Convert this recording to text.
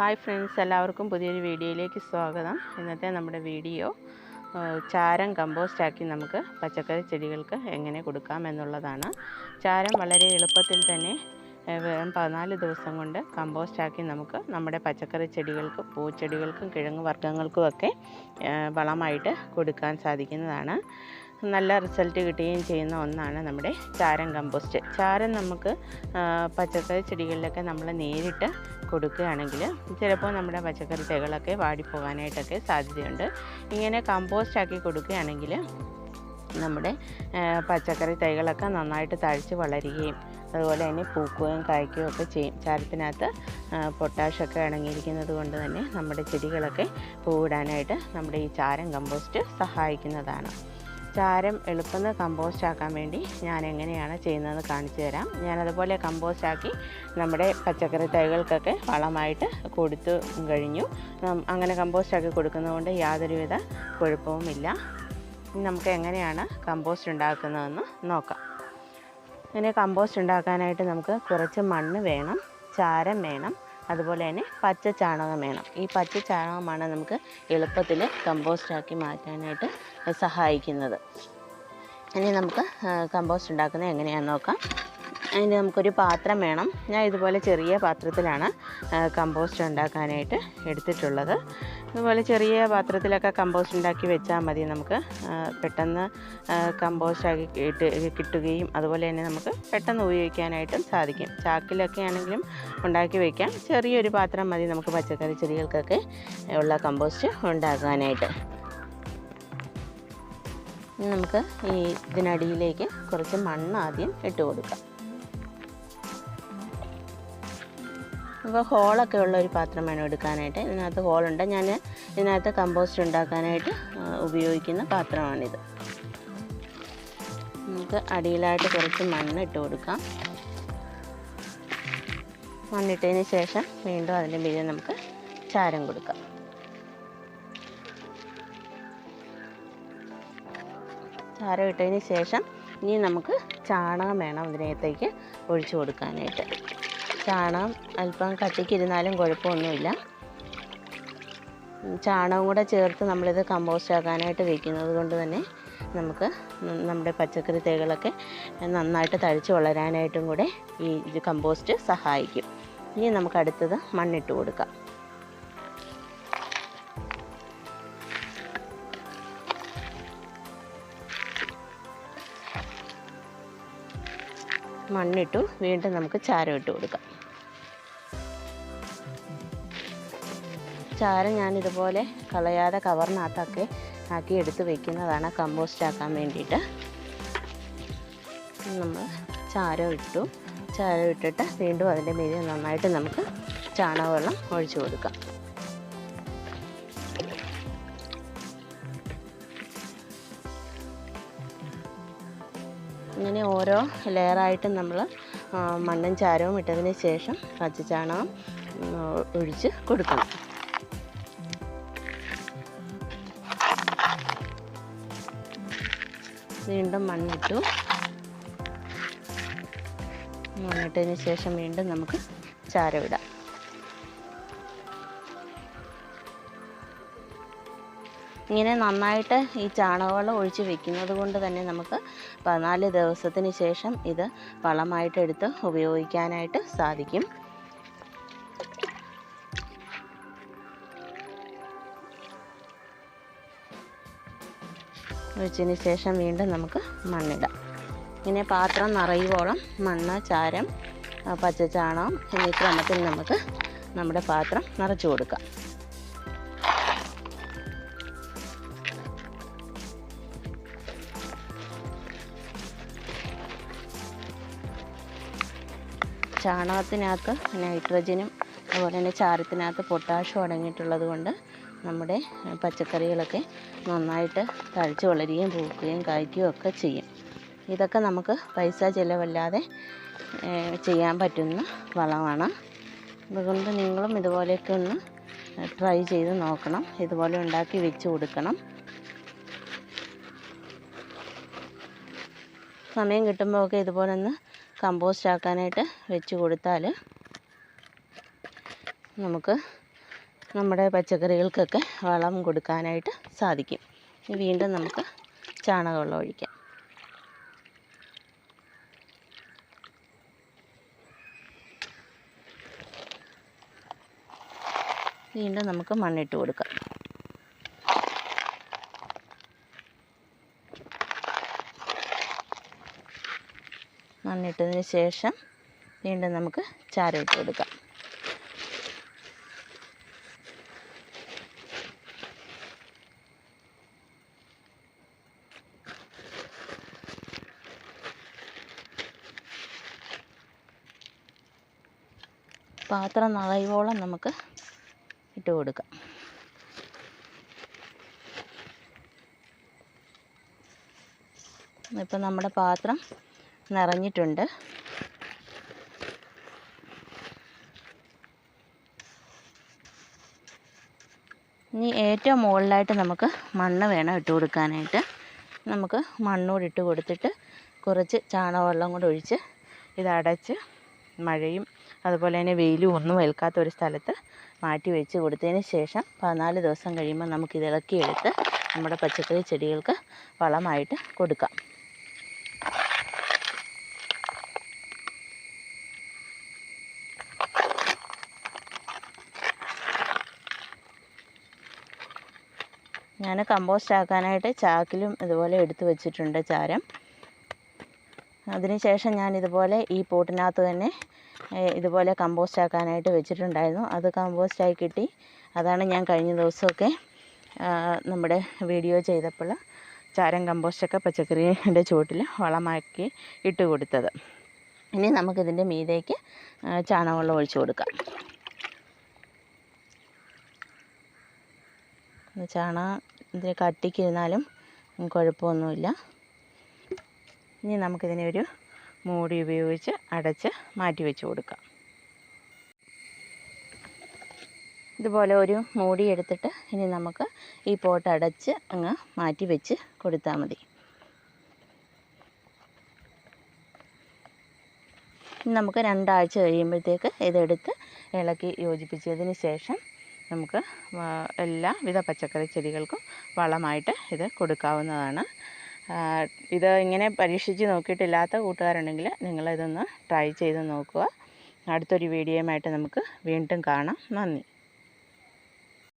Hi friends എല്ലാവർക്കും പുതിയൊരു വീഡിയോയിലേക്ക് സ്വാഗതം. ഇന്നത്തെ നമ്മുടെ വീഡിയോ ചാരം കമ്പോസ്റ്റ് ആക്കി നമുക്ക് പച്ചക്കറി ചെടികൾക്ക് എങ്ങനെ കൊടുക്കാം എന്നുള്ളതാണ്. ചാരം വളരെ എളുപ്പത്തിൽ തന്നെ വെറും പതിനാല് ദിവസം കൊണ്ട് കമ്പോസ്റ്റ് ആക്കി നമുക്ക് നമ്മുടെ പച്ചക്കറി ചെടികൾക്ക് പൂച്ചെടികൾക്കും കിഴങ്ങ് വർഗങ്ങൾക്കുമൊക്കെ വളമായിട്ട് കൊടുക്കാൻ സാധിക്കുന്നതാണ്. നല്ല റിസൾട്ട് കിട്ടുകയും ചെയ്യുന്ന ഒന്നാണ് നമ്മുടെ ചാരം കമ്പോസ്റ്റ്. ചാരം നമുക്ക് പച്ചക്കറി ചെടികളിലൊക്കെ നമ്മൾ നേരിട്ട് കൊടുക്കുകയാണെങ്കിൽ ചിലപ്പോൾ നമ്മുടെ പച്ചക്കറി തൈകളൊക്കെ വാടിപ്പോകാനായിട്ടൊക്കെ സാധ്യതയുണ്ട്. ഇങ്ങനെ കമ്പോസ്റ്റ് ആക്കി കൊടുക്കുകയാണെങ്കിൽ നമ്മുടെ പച്ചക്കറി തൈകളൊക്കെ നന്നായിട്ട് തഴച്ച് വളരുകയും അതുപോലെ തന്നെ പൂക്കുകയും കായ്ക്കുകയും ഒക്കെ ചെയ്യും. ചാരത്തിനകത്ത് പൊട്ടാഷൊക്കെ അടങ്ങിയിരിക്കുന്നത് കൊണ്ട് തന്നെ നമ്മുടെ ചെടികളൊക്കെ പൂവിടാനായിട്ട് നമ്മുടെ ഈ ചാരം കമ്പോസ്റ്റ് സഹായിക്കുന്നതാണ്. ചാരം എളുപ്പം കമ്പോസ്റ്റ് ആക്കാൻ വേണ്ടി ഞാൻ എങ്ങനെയാണ് ചെയ്യുന്നതെന്ന് കാണിച്ചു തരാം. ഞാനതുപോലെ കമ്പോസ്റ്റ് ആക്കി നമ്മുടെ പച്ചക്കറി തൈകൾക്കൊക്കെ വളമായിട്ട് കൊടുത്തു കഴിഞ്ഞു. അങ്ങനെ കമ്പോസ്റ്റ് ആക്കി കൊടുക്കുന്നതുകൊണ്ട് യാതൊരുവിധ കുഴപ്പവുമില്ല. നമുക്ക് എങ്ങനെയാണ് കമ്പോസ്റ്റ് ഉണ്ടാക്കുന്നതെന്ന് നോക്കാം. ഇങ്ങനെ കമ്പോസ്റ്റ് ഉണ്ടാക്കാനായിട്ട് നമുക്ക് കുറച്ച് മണ്ണ് വേണം ചാരം വേണം അതുപോലെ തന്നെ പച്ച ചാണകം വേണം. ഈ പച്ച ചാണകമാണ് നമുക്ക് എളുപ്പത്തിൽ കമ്പോസ്റ്റാക്കി മാറ്റാനായിട്ട് സഹായിക്കുന്നത്. ഇനി നമുക്ക് കമ്പോസ്റ്റ് ഉണ്ടാക്കുന്നത് എങ്ങനെയാണെന്ന് നോക്കാം. അതിന് നമുക്കൊരു പാത്രം വേണം. ഞാൻ ഇതുപോലെ ചെറിയ പാത്രത്തിലാണ് കമ്പോസ്റ്റ് ഉണ്ടാക്കാനായിട്ട് എടുത്തിട്ടുള്ളത്. ഇതുപോലെ ചെറിയ പാത്രത്തിലൊക്കെ കമ്പോസ്റ്റ് ഉണ്ടാക്കി വെച്ചാൽ മതി നമുക്ക്. പെട്ടെന്ന് കമ്പോസ്റ്റ് ആക്കി ഇട്ട് കിട്ടുകയും അതുപോലെ തന്നെ നമുക്ക് പെട്ടെന്ന് ഉപയോഗിക്കാനായിട്ടും സാധിക്കും. ചാക്കിലൊക്കെ ആണെങ്കിലും ഉണ്ടാക്കി വയ്ക്കാം ചെറിയൊരു പാത്രം മതി നമുക്ക് പച്ചക്കറി ചെടികൾക്കൊക്കെ ഉള്ള കമ്പോസ്റ്റ് ഉണ്ടാക്കാനായിട്ട്. നമുക്ക് ഈ ഇതിനടിയിലേക്ക് കുറച്ച് മണ്ണ് ആദ്യം ഇട്ട് കൊടുക്കാം. അപ്പോൾ ഹോളൊക്കെ ഉള്ള ഒരു പാത്രം വേണം എടുക്കാനായിട്ട്. ഇതിനകത്ത് ഹോളുണ്ട് ഞാൻ ഇതിനകത്ത് കമ്പോസ്റ്റ് ഉണ്ടാക്കാനായിട്ട് ഉപയോഗിക്കുന്ന പാത്രമാണിത്. നമുക്ക് അടിയിലായിട്ട് കുറച്ച് മണ്ണ് ഇട്ട് കൊടുക്കാം. മണ്ണിട്ടതിന് ശേഷം വീണ്ടും അതിന്റെ മീതെ നമുക്ക് ചാരം കൊടുക്കാം. ചാരം ഇട്ടതിന് ശേഷം ഇനി നമുക്ക് ചാണകം വേണം ഇതിനകത്തേക്ക് ഒഴിച്ചു കൊടുക്കാനായിട്ട്. ചാണകം അല്പം കട്ടിക്കിരുന്നാലും കുഴപ്പമൊന്നുമില്ല. ചാണകം കൂടെ ചേർത്ത് നമ്മളിത് കമ്പോസ്റ്റ് ആക്കാനായിട്ട് വെക്കുന്നത് കൊണ്ട് തന്നെ നമുക്ക് നമ്മുടെ പച്ചക്കറി തൈകളൊക്കെ നന്നായിട്ട് തഴച്ച് വളരാനായിട്ടും കൂടെ ഈ കമ്പോസ്റ്റ് സഹായിക്കും. ഇനി നമുക്ക് അടുത്തത് മണ്ണിട്ട് കൊടുക്കാം. മണ്ണിട്ടു. വീണ്ടും നമുക്ക് ചാരം ഇട്ട് കൊടുക്കാം. ചാരം ഞാൻ ഇതുപോലെ കളയാതെ കവറിനകത്തൊക്കെ ആക്കി എടുത്ത് വെക്കുന്നതാണ്. കമ്പോസ്റ്റ് ആക്കാൻ വേണ്ടിയിട്ട്. നമ്മൾ ചാരം ഇട്ടു. ചാരം ഇട്ടിട്ട് വീണ്ടും അതിന്റെ മീതെ നന്നായിട്ട് നമുക്ക് ചാണകവെള്ളം ഒഴിച്ചു കൊടുക്കാം. ഓരോ ലെയറായിട്ടും നമ്മൾ മണ്ണും ചാരവും ഇട്ടതിന് ശേഷം പച്ചച്ചാണകം ചാണകം ഒഴിച്ച് കൊടുക്കണം. വീണ്ടും മണ്ണിട്ടു. മണ്ണിട്ടതിന് ശേഷം വീണ്ടും നമുക്ക് ചാരം ഇങ്ങനെ നന്നായിട്ട് ഈ ചാണകവെള്ളം ഒഴിച്ച് വെക്കുന്നത് കൊണ്ട് തന്നെ നമുക്ക് പതിനാല് ദിവസത്തിന് ശേഷം ഇത് വളമായിട്ട് എടുത്ത് ഉപയോഗിക്കാനായിട്ട് സാധിക്കും. ഒഴിച്ചതിന് ശേഷം വീണ്ടും നമുക്ക് മണ്ണിടാം. ഇങ്ങനെ പാത്രം നിറയുവോളം മണ്ണ് ചാരം പച്ച പച്ചച്ചാണകം എന്നീ ക്രമത്തിൽ നമുക്ക് നമ്മുടെ പാത്രം നിറച്ചു കൊടുക്കാം. ചാണകത്തിനകത്ത് നൈട്രജനും അതുപോലെ തന്നെ ചാരത്തിനകത്ത് പൊട്ടാഷ്യം അടങ്ങിയിട്ടുള്ളത് കൊണ്ട് നമ്മുടെ പച്ചക്കറികളൊക്കെ നന്നായിട്ട് തഴച്ച് വളരുകയും പൂക്കുകയും കായ്ക്കുകയും ഒക്കെ ചെയ്യും. ഇതൊക്കെ നമുക്ക് പൈസ ചിലവല്ലാതെ ചെയ്യാൻ പറ്റുന്ന വളമാണ്. അതുകൊണ്ട് നിങ്ങളും ഇതുപോലെയൊക്കെ ഒന്ന് ട്രൈ ചെയ്ത് നോക്കണം. ഇതുപോലെ ഉണ്ടാക്കി വെച്ച് കൊടുക്കണം. സമയം കിട്ടുമ്പോഴൊക്കെ ഇതുപോലെ ഒന്ന് കമ്പോസ്റ്റ് ആക്കാനായിട്ട് വെച്ച് കൊടുത്താൽ നമുക്ക് നമ്മുടെ പച്ചക്കറികൾക്കൊക്കെ വളം കൊടുക്കാനായിട്ട് സാധിക്കും. വീണ്ടും നമുക്ക് ചാണകവെള്ളം ഒഴിക്കാം. വീണ്ടും നമുക്ക് മണ്ണിട്ട് കൊടുക്കാം. മണ്ണിട്ടതിന് ശേഷം വീണ്ടും നമുക്ക് ചാരം ഇട്ട് കൊടുക്കാം. പാത്രം നിറയുവോളം നമുക്ക് ഇട്ട് കൊടുക്കാം. ഇപ്പം നമ്മുടെ പാത്രം നിറഞ്ഞിട്ടുണ്ട്. ഇനി ഏറ്റവും മുകളിലായിട്ട് നമുക്ക് മണ്ണ് വേണം ഇട്ട് കൊടുക്കാനായിട്ട്. നമുക്ക് മണ്ണൂടി ഇട്ട് കൊടുത്തിട്ട് കുറച്ച് ചാണകവെള്ളം കൂടെ ഒഴിച്ച് ഇത് അടച്ച് മഴയും അതുപോലെ തന്നെ വെയിലും ഒന്നും ഏൽക്കാത്ത ഒരു സ്ഥലത്ത് മാറ്റി വെച്ച് കൊടുത്തതിന് ശേഷം പതിനാല് ദിവസം കഴിയുമ്പോൾ നമുക്ക് ഇത് ഇളക്കിയെടുത്ത് നമ്മുടെ പച്ചക്കറി ചെടികൾക്ക് വളമായിട്ട് കൊടുക്കാം. ഞാൻ കമ്പോസ്റ്റ് ആക്കാനായിട്ട് ചാക്കിലും ഇതുപോലെ എടുത്തു വെച്ചിട്ടുണ്ട് ചാരം. അതിനുശേഷം ഞാൻ ഇതുപോലെ ഈ പോട്ടിനകത്ത് തന്നെ ഇതുപോലെ കമ്പോസ്റ്റ് ആക്കാനായിട്ട് വെച്ചിട്ടുണ്ടായിരുന്നു. അത് കമ്പോസ്റ്റായി കിട്ടി. അതാണ് ഞാൻ കഴിഞ്ഞ ദിവസമൊക്കെ നമ്മുടെ വീഡിയോ ചെയ്തപ്പോൾ ചാരം കമ്പോസ്റ്റൊക്കെ പച്ചക്കറിയുടെ ചുവട്ടിൽ വളമാക്കി ഇട്ട് കൊടുത്തത്. ഇനി നമുക്കിതിന്റെ മീതേക്ക് ചാണകവെള്ളം ഒഴിച്ചു കൊടുക്കാം. ചാണകം ഇതിന് കട്ടിക്കിരുന്നാലും കുഴപ്പമൊന്നുമില്ല. ഇനി നമുക്കിതിനെ ഒരു മൂടി ഉപയോഗിച്ച് അടച്ച് മാറ്റി വെച്ച് കൊടുക്കാം. ഇതുപോലെ ഒരു മൂടി എടുത്തിട്ട് ഇനി നമുക്ക് ഈ പോട്ട് അടച്ച് അങ്ങ് മാറ്റി വെച്ച് കൊടുത്താൽ മതി. നമുക്ക് രണ്ടാഴ്ച കഴിയുമ്പോഴത്തേക്ക് ഇതെടുത്ത് ഇളക്കി യോജിപ്പിച്ചതിന് ശേഷം നമുക്ക് എല്ലാ എല്ലാവിധ പച്ചക്കറി ചെടികൾക്കും വളമായിട്ട് ഇത് കൊടുക്കാവുന്നതാണ്. ഇത് ഇങ്ങനെ പരീക്ഷിച്ച് നോക്കിയിട്ടില്ലാത്ത കൂട്ടുകാരുണ്ടെങ്കിൽ നിങ്ങളിതൊന്ന് ട്രൈ ചെയ്ത് നോക്കുക. അടുത്തൊരു വീഡിയോയുമായിട്ട് നമുക്ക് വീണ്ടും കാണാം. നന്ദി.